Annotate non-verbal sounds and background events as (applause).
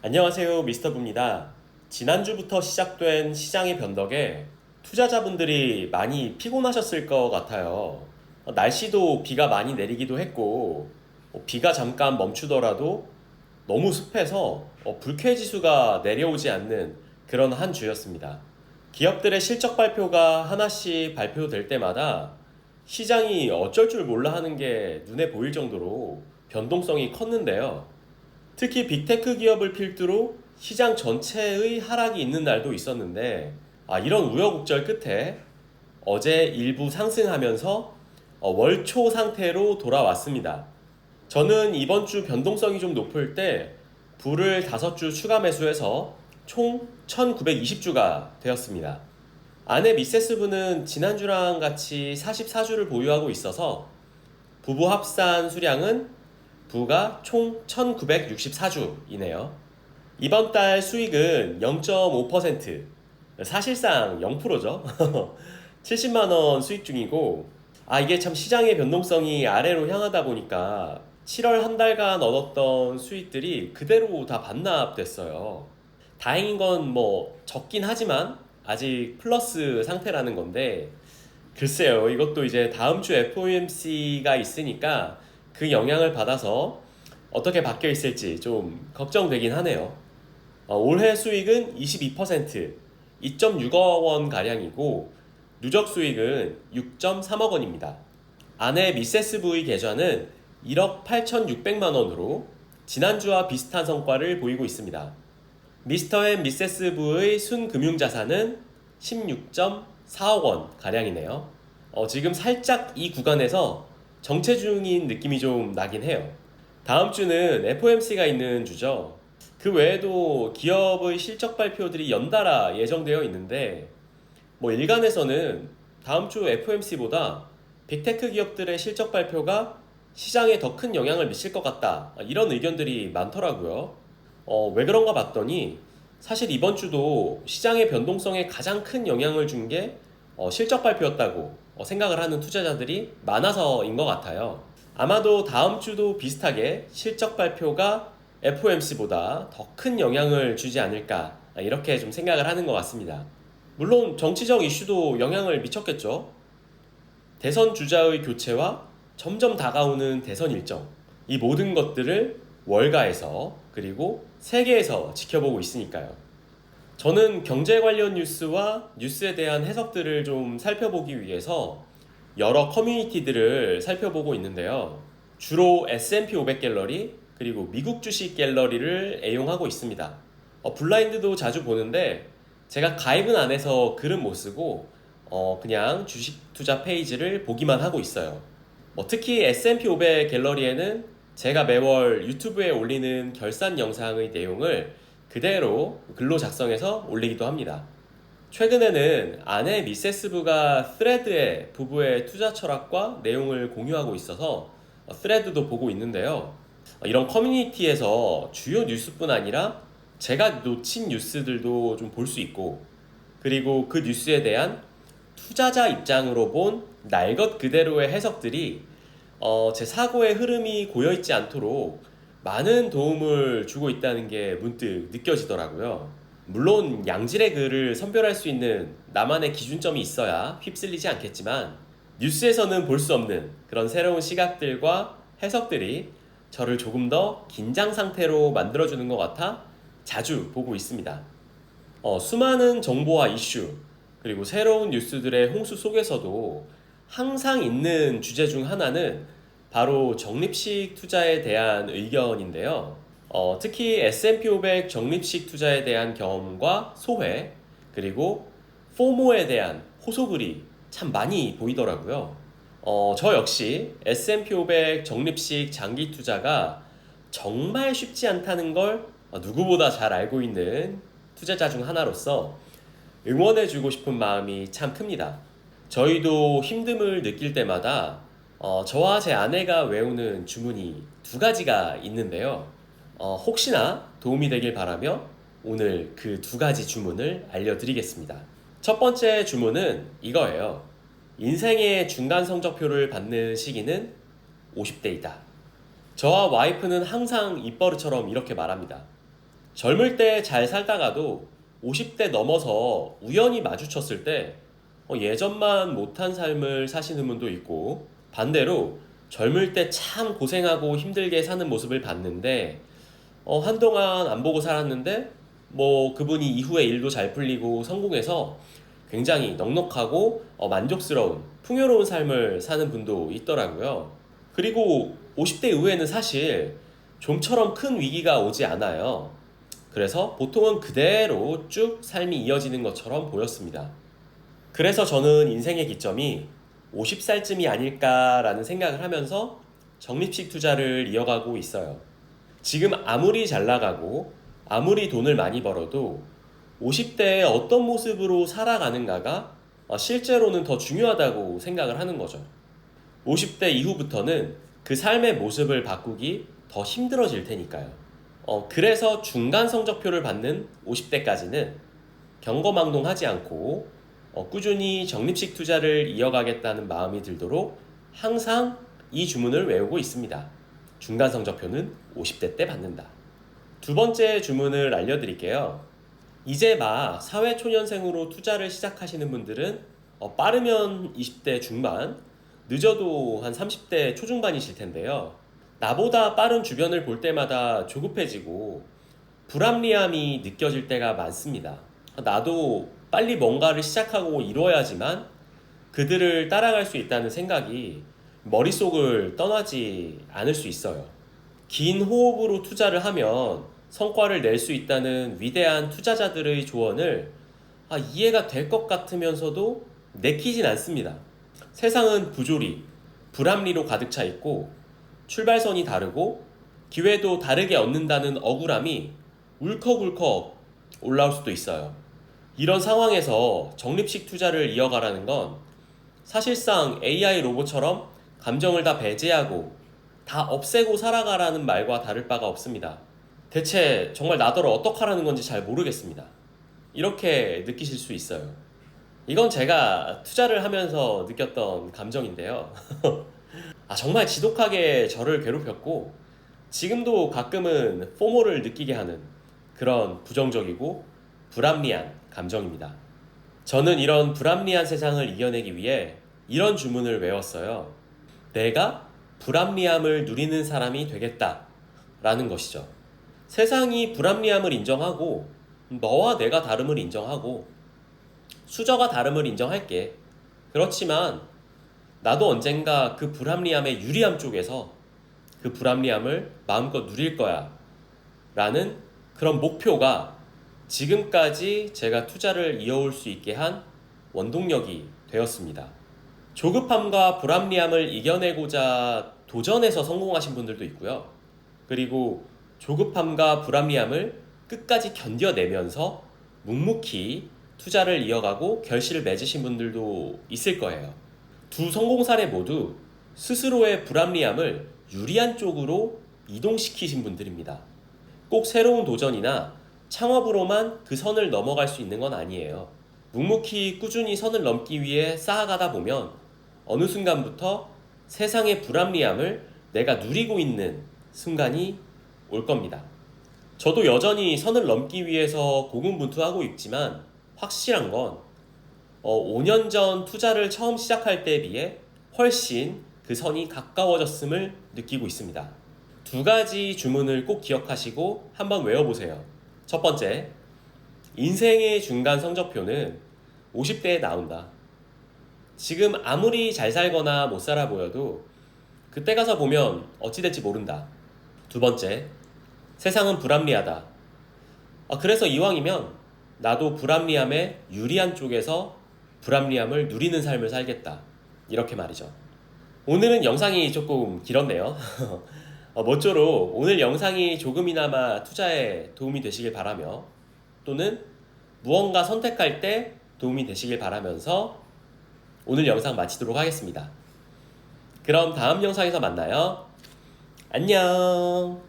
안녕하세요. 미스터부입니다. 지난주부터 시작된 시장의 변덕에 투자자분들이 많이 피곤하셨을 것 같아요. 어, 날씨도 비가 많이 내리기도 했고, 어, 비가 잠깐 멈추더라도 너무 습해서 어, 불쾌 지수가 내려오지 않는 그런 한 주였습니다. 기업들의 실적 발표가 하나씩 발표될 때마다 시장이 어쩔 줄 몰라 하는 게 눈에 보일 정도로 변동성이 컸는데요. 특히 빅테크 기업을 필두로 시장 전체의 하락이 있는 날도 있었는데 아, 이런 우여곡절 끝에 어제 일부 상승하면서 어, 월초 상태로 돌아왔습니다. 저는 이번 주 변동성이 좀 높을 때 불을 5주 추가 매수해서 총 1920주가 되었습니다. 아내 미세스부는 지난주랑 같이 44주를 보유하고 있어서 부부 합산 수량은 부가 총 1964주이네요. 이번 달 수익은 0.5%, 사실상 0%죠. 70만원 (laughs) 수익 중이고, 아, 이게 참 시장의 변동성이 아래로 향하다 보니까 7월 한 달간 얻었던 수익들이 그대로 다 반납됐어요. 다행인 건 뭐 적긴 하지만 아직 플러스 상태라는 건데, 글쎄요, 이것도 이제 다음 주 FOMC가 있으니까 그 영향을 받아서 어떻게 바뀌어 있을지 좀 걱정되긴 하네요. 어, 올해 수익은 22%, 2.6억 원 가량이고 누적 수익은 6.3억 원입니다. 아내 미세스 부의 계좌는 1억 8,600만 원으로 지난주와 비슷한 성과를 보이고 있습니다. 미스터 앤 미세스 부의 순금융자산은 16.4억 원 가량이네요. 어, 지금 살짝 이 구간에서 정체 중인 느낌이 좀 나긴 해요. 다음 주는 FOMC가 있는 주죠. 그 외에도 기업의 실적 발표들이 연달아 예정되어 있는데, 뭐 일간에서는 다음 주 FOMC보다 빅테크 기업들의 실적 발표가 시장에 더 큰 영향을 미칠 것 같다. 이런 의견들이 많더라고요. 어, 왜 그런가 봤더니 사실 이번 주도 시장의 변동성에 가장 큰 영향을 준게 어, 실적 발표였다고 어, 생각을 하는 투자자들이 많아서인 것 같아요. 아마도 다음 주도 비슷하게 실적 발표가 FOMC보다 더 큰 영향을 주지 않을까 이렇게 좀 생각을 하는 것 같습니다. 물론 정치적 이슈도 영향을 미쳤겠죠. 대선 주자의 교체와 점점 다가오는 대선 일정 이 모든 것들을 월가에서 그리고 세계에서 지켜보고 있으니까요. 저는 경제 관련 뉴스와 뉴스에 대한 해석들을 좀 살펴보기 위해서 여러 커뮤니티들을 살펴보고 있는데요. 주로 S&P 500 갤러리 그리고 미국 주식 갤러리를 애용하고 있습니다. 어, 블라인드도 자주 보는데 제가 가입은 안 해서 글은 못 쓰고 어, 그냥 주식 투자 페이지를 보기만 하고 있어요. 뭐 특히 S&P 500 갤러리에는 제가 매월 유튜브에 올리는 결산 영상의 내용을 그대로 글로 작성해서 올리기도 합니다. 최근에는 아내 미세스부가 스레드에 부부의 투자 철학과 내용을 공유하고 있어서 스레드도 보고 있는데요. 이런 커뮤니티에서 주요 뉴스뿐 아니라 제가 놓친 뉴스들도 좀 볼 수 있고 그리고 그 뉴스에 대한 투자자 입장으로 본 날 것 그대로의 해석들이 어, 제 사고의 흐름이 고여 있지 않도록 많은 도움을 주고 있다는 게 문득 느껴지더라고요. 물론 양질의 글을 선별할 수 있는 나만의 기준점이 있어야 휩쓸리지 않겠지만 뉴스에서는 볼 수 없는 그런 새로운 시각들과 해석들이 저를 조금 더 긴장 상태로 만들어주는 것 같아 자주 보고 있습니다. 어, 수많은 정보와 이슈, 그리고 새로운 뉴스들의 홍수 속에서도 항상 있는 주제 중 하나는 바로 적립식 투자에 대한 의견인데요. 어, 특히 S&P 500 적립식 투자에 대한 경험과 소회, 그리고 포모에 대한 호소글이 참 많이 보이더라고요. 어, 저 역시 S&P 500 적립식 장기 투자가 정말 쉽지 않다는 걸 누구보다 잘 알고 있는 투자자 중 하나로서 응원해주고 싶은 마음이 참 큽니다. 저희도 힘듦을 느낄 때마다 어, 저와 제 아내가 외우는 주문이 두 가지가 있는데요. 어, 혹시나 도움이 되길 바라며 오늘 그 두 가지 주문을 알려드리겠습니다. 첫 번째 주문은 이거예요. 인생의 중간 성적표를 받는 시기는 50대이다. 저와 와이프는 항상 입버릇처럼 이렇게 말합니다. 젊을 때 잘 살다가도 50대 넘어서 우연히 마주쳤을 때 어, 예전만 못한 삶을 사시는 분도 있고 반대로 젊을 때 참 고생하고 힘들게 사는 모습을 봤는데 어, 한동안 안 보고 살았는데 뭐 그분이 이후에 일도 잘 풀리고 성공해서 굉장히 넉넉하고 어, 만족스러운 풍요로운 삶을 사는 분도 있더라고요. 그리고 50대 이후에는 사실 좀처럼 큰 위기가 오지 않아요. 그래서 보통은 그대로 쭉 삶이 이어지는 것처럼 보였습니다. 그래서 저는 인생의 기점이 50살쯤이 아닐까라는 생각을 하면서 적립식 투자를 이어가고 있어요. 지금 아무리 잘 나가고 아무리 돈을 많이 벌어도 50대에 어떤 모습으로 살아가는가가 어, 실제로는 더 중요하다고 생각을 하는 거죠. 50대 이후부터는 그 삶의 모습을 바꾸기 더 힘들어질 테니까요. 어, 그래서 중간 성적표를 받는 50대까지는 경거망동하지 않고 어, 꾸준히 적립식 투자를 이어가겠다는 마음이 들도록 항상 이 주문을 외우고 있습니다. 중간 성적표는 50대 때 받는다. 두 번째 주문을 알려드릴게요. 이제 막 사회초년생으로 투자를 시작하시는 분들은 어, 빠르면 20대 중반, 늦어도 한 30대 초중반이실 텐데요. 나보다 빠른 주변을 볼 때마다 조급해지고 불합리함이 느껴질 때가 많습니다. 나도 빨리 뭔가를 시작하고 이뤄야지만 그들을 따라갈 수 있다는 생각이 머릿속을 떠나지 않을 수 있어요. 긴 호흡으로 투자를 하면 성과를 낼 수 있다는 위대한 투자자들의 조언을 아, 이해가 될 것 같으면서도 내키진 않습니다. 세상은 부조리, 불합리로 가득 차 있고 출발선이 다르고 기회도 다르게 얻는다는 억울함이 울컥울컥 올라올 수도 있어요. 이런 상황에서 적립식 투자를 이어가라는 건 사실상 AI 로봇처럼 감정을 다 배제하고 다 없애고 살아가라는 말과 다를 바가 없습니다. 대체 정말 나더러 어떡하라는 건지 잘 모르겠습니다. 이렇게 느끼실 수 있어요. 이건 제가 투자를 하면서 느꼈던 감정인데요. (laughs) 아, 정말 지독하게 저를 괴롭혔고, 지금도 가끔은 포모를 느끼게 하는 그런 부정적이고 불합리한 감정입니다. 저는 이런 불합리한 세상을 이겨내기 위해 이런 주문을 외웠어요. 내가 불합리함을 누리는 사람이 되겠다. 라는 것이죠. 세상이 불합리함을 인정하고, 너와 내가 다름을 인정하고, 수저가 다름을 인정할게. 그렇지만, 나도 언젠가 그 불합리함의 유리함 쪽에서 그 불합리함을 마음껏 누릴 거야. 라는 그런 목표가 지금까지 제가 투자를 이어올 수 있게 한 원동력이 되었습니다. 조급함과 불합리함을 이겨내고자 도전해서 성공하신 분들도 있고요. 그리고 조급함과 불합리함을 끝까지 견뎌내면서 묵묵히 투자를 이어가고 결실을 맺으신 분들도 있을 거예요. 두 성공 사례 모두 스스로의 불합리함을 유리한 쪽으로 이동시키신 분들입니다. 꼭 새로운 도전이나 창업으로만 그 선을 넘어갈 수 있는 건 아니에요. 묵묵히 꾸준히 선을 넘기 위해 쌓아가다 보면 어느 순간부터 세상의 불합리함을 내가 누리고 있는 순간이 올 겁니다. 저도 여전히 선을 넘기 위해서 고군분투하고 있지만 확실한 건 어, 5년 전 투자를 처음 시작할 때에 비해 훨씬 그 선이 가까워졌음을 느끼고 있습니다. 두 가지 주문을 꼭 기억하시고 한번 외워보세요. 첫 번째, 인생의 중간 성적표는 50대에 나온다. 지금 아무리 잘 살거나 못 살아 보여도 그때 가서 보면 어찌 될지 모른다. 두 번째, 세상은 불합리하다. 아, 그래서 이왕이면 나도 불합리함에 유리한 쪽에서 불합리함을 누리는 삶을 살겠다. 이렇게 말이죠. 오늘은 영상이 조금 길었네요. (laughs) 어, 모쪼록 오늘 영상이 조금이나마 투자에 도움이 되시길 바라며 또는 무언가 선택할 때 도움이 되시길 바라면서 오늘 영상 마치도록 하겠습니다. 그럼 다음 영상에서 만나요. 안녕!